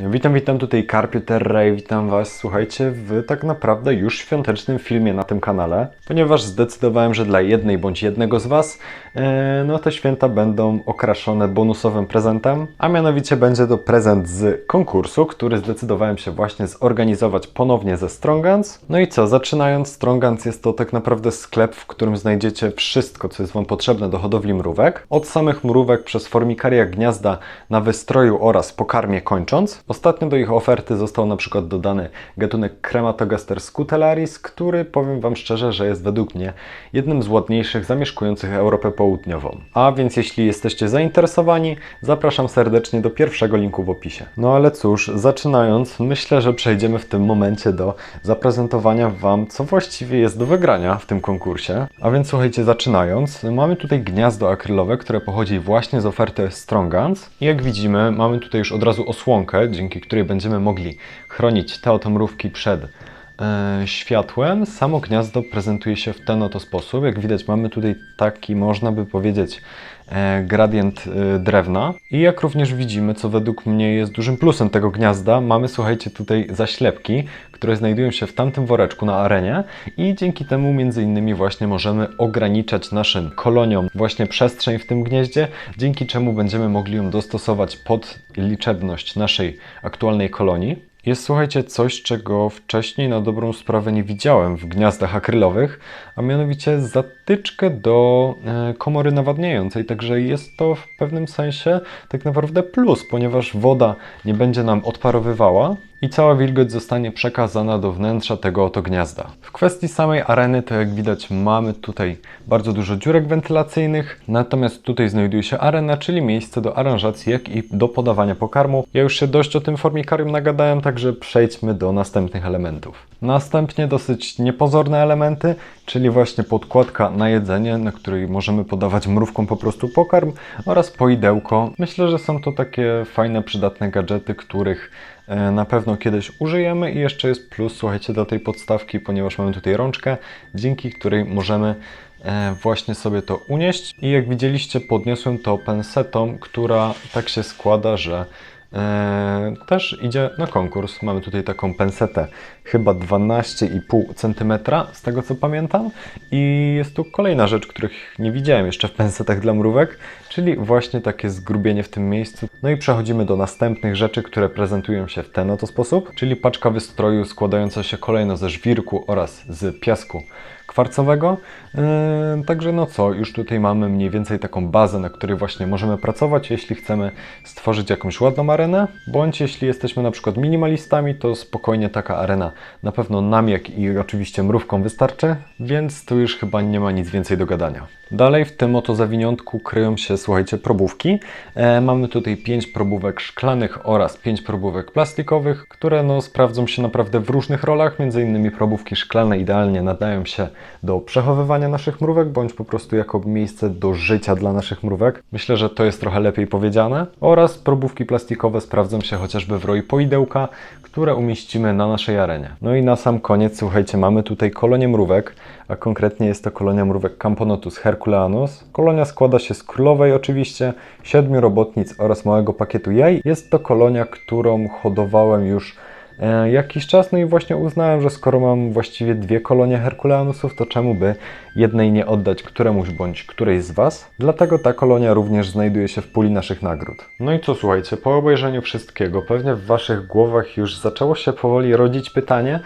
Witam, witam tutaj Carpio Terra i witam Was, słuchajcie, w tak naprawdę już świątecznym filmie na tym kanale, ponieważ zdecydowałem, że dla jednej bądź jednego z Was, no te święta będą okraszone bonusowym prezentem, a mianowicie będzie to prezent z konkursu, który zdecydowałem się właśnie zorganizować ponownie ze Strongans. No i co, zaczynając, Strongans jest to tak naprawdę sklep, w którym znajdziecie wszystko, co jest Wam potrzebne do hodowli mrówek, od samych mrówek przez formikaria gniazda na wystroju oraz pokarmie kończąc. Ostatnio do ich oferty został na przykład dodany gatunek Crematogaster scutellaris, który powiem Wam szczerze, że jest według mnie jednym z ładniejszych zamieszkujących Europę Południową. A więc jeśli jesteście zainteresowani, zapraszam serdecznie do pierwszego linku w opisie. No ale cóż, zaczynając, myślę, że przejdziemy w tym momencie do zaprezentowania Wam, co właściwie jest do wygrania w tym konkursie. A więc słuchajcie, zaczynając, mamy tutaj gniazdo akrylowe, które pochodzi właśnie z oferty Strongans. I jak widzimy, mamy tutaj już od razu osłonkę, dzięki której będziemy mogli chronić te oto mrówki przed światłem. Samo gniazdo prezentuje się w ten oto sposób. Jak widać, mamy tutaj taki, można by powiedzieć, e, gradient e, drewna. I jak również widzimy, co według mnie jest dużym plusem tego gniazda, mamy, słuchajcie, tutaj zaślepki, które znajdują się w tamtym woreczku na arenie i dzięki temu między innymi właśnie możemy ograniczać naszym koloniom właśnie przestrzeń w tym gnieździe, dzięki czemu będziemy mogli ją dostosować pod liczebność naszej aktualnej kolonii. Jest, słuchajcie, coś, czego wcześniej na dobrą sprawę nie widziałem w gniazdach akrylowych, a mianowicie zatyczkę do e, komory nawadniającej. Także jest to w pewnym sensie tak naprawdę plus, ponieważ woda nie będzie nam odparowywała i cała wilgoć zostanie przekazana do wnętrza tego oto gniazda. W kwestii samej areny, to jak widać, mamy tutaj bardzo dużo dziurek wentylacyjnych, natomiast tutaj znajduje się arena, czyli miejsce do aranżacji, jak i do podawania pokarmu. Ja już się dość o tym formikarium nagadałem, także przejdźmy do następnych elementów. Następnie dosyć niepozorne elementy, czyli właśnie podkładka na jedzenie, na której możemy podawać mrówkom po prostu pokarm oraz poidełko. Myślę, że są to takie fajne, przydatne gadżety, których na pewno kiedyś użyjemy i jeszcze jest plus, słuchajcie, do tej podstawki, ponieważ mamy tutaj rączkę, dzięki której możemy e, właśnie sobie to unieść. I jak widzieliście podniosłem to pensetą, która tak się składa, że e, też idzie na konkurs. Mamy tutaj taką pensetę, chyba 12,5 cm, z tego co pamiętam. I jest tu kolejna rzecz, których nie widziałem jeszcze w pensetach dla mrówek, czyli właśnie takie zgrubienie w tym miejscu. No i przechodzimy do następnych rzeczy, które prezentują się w ten oto sposób, czyli paczka wystroju składająca się kolejno ze żwirku oraz z piasku kwarcowego. Yy, także no co, już tutaj mamy mniej więcej taką bazę, na której właśnie możemy pracować, jeśli chcemy stworzyć jakąś ładną arenę, bądź jeśli jesteśmy na przykład minimalistami, to spokojnie taka arena na pewno nam, jak i oczywiście mrówkom wystarczy, więc tu już chyba nie ma nic więcej do gadania. Dalej w tym oto zawiniątku kryją się, słuchajcie, probówki. E, mamy tutaj 5 probówek szklanych oraz 5 probówek plastikowych, które no, sprawdzą się naprawdę w różnych rolach. Między innymi probówki szklane idealnie nadają się do przechowywania naszych mrówek, bądź po prostu jako miejsce do życia dla naszych mrówek. Myślę, że to jest trochę lepiej powiedziane. Oraz probówki plastikowe sprawdzą się chociażby w roli poidełka, które umieścimy na naszej arenie. No i na sam koniec, słuchajcie, mamy tutaj kolonię mrówek, a konkretnie jest to kolonia mrówek Camponotus herculeanus. Kolonia składa się z królowej oczywiście, siedmiu robotnic oraz małego pakietu jaj. Jest to kolonia, którą hodowałem już jakiś czas, no i właśnie uznałem, że skoro mam właściwie dwie kolonie herculeanusów, to czemu by jednej nie oddać któremuś bądź którejś z Was? Dlatego ta kolonia również znajduje się w puli naszych nagród. No i co słuchajcie, po obejrzeniu wszystkiego, pewnie w Waszych głowach już zaczęło się powoli rodzić pytanie,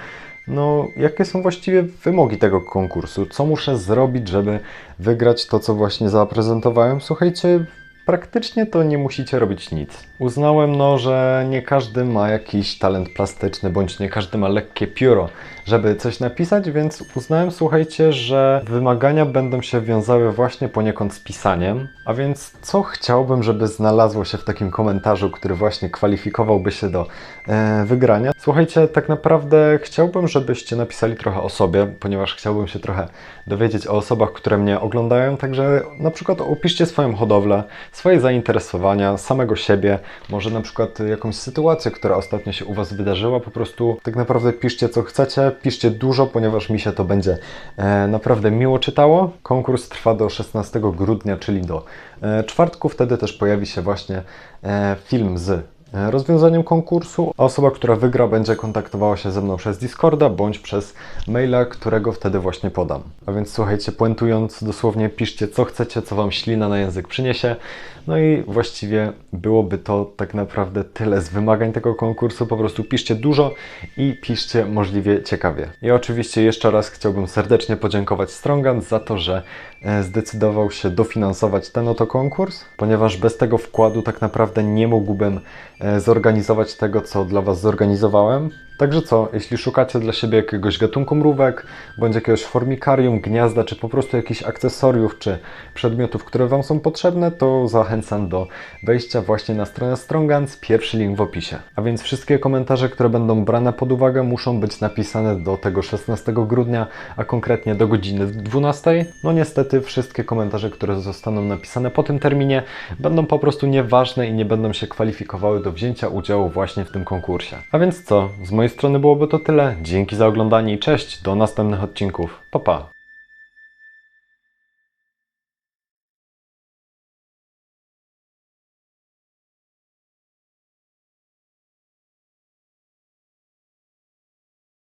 no, jakie są właściwie wymogi tego konkursu? Co muszę zrobić, żeby wygrać to, co właśnie zaprezentowałem? Słuchajcie, praktycznie to nie musicie robić nic. Uznałem, no, że nie każdy ma jakiś talent plastyczny, bądź nie każdy ma lekkie pióro, żeby coś napisać, więc uznałem, słuchajcie, że wymagania będą się wiązały właśnie poniekąd z pisaniem. A więc co chciałbym, żeby znalazło się w takim komentarzu, który właśnie kwalifikowałby się do e, wygrania? Słuchajcie, tak naprawdę chciałbym, żebyście napisali trochę o sobie, ponieważ chciałbym się trochę dowiedzieć o osobach, które mnie oglądają, także na przykład opiszcie swoją hodowlę, swoje zainteresowania, samego siebie, może na przykład jakąś sytuację, która ostatnio się u Was wydarzyła, po prostu tak naprawdę piszcie co chcecie, piszcie dużo, ponieważ mi się to będzie e, naprawdę miło czytało. Konkurs trwa do 16 grudnia, czyli do e, czwartku, wtedy też pojawi się właśnie e, film z rozwiązaniem konkursu, osoba, która wygra, będzie kontaktowała się ze mną przez Discorda bądź przez maila, którego wtedy właśnie podam. A więc słuchajcie, puentując, dosłownie piszcie co chcecie, co wam ślina na język przyniesie. No i właściwie byłoby to tak naprawdę tyle z wymagań tego konkursu. Po prostu piszcie dużo i piszcie możliwie ciekawie. I oczywiście jeszcze raz chciałbym serdecznie podziękować Strongans za to, że zdecydował się dofinansować ten oto konkurs, ponieważ bez tego wkładu tak naprawdę nie mógłbym e, zorganizować tego, co dla Was zorganizowałem. Także co, jeśli szukacie dla siebie jakiegoś gatunku mrówek, bądź jakiegoś formikarium, gniazda, czy po prostu jakichś akcesoriów, czy przedmiotów, które Wam są potrzebne, to zachęcam do wejścia właśnie na stronę Strongans, pierwszy link w opisie. A więc wszystkie komentarze, które będą brane pod uwagę, muszą być napisane do tego 16 grudnia, a konkretnie do godziny 12. No niestety wszystkie komentarze, które zostaną napisane po tym terminie, będą po prostu nieważne i nie będą się kwalifikowały do wzięcia udziału właśnie w tym konkursie. A więc co, z mojej strony byłoby to tyle. Dzięki za oglądanie i cześć, do następnych odcinków. Pa pa!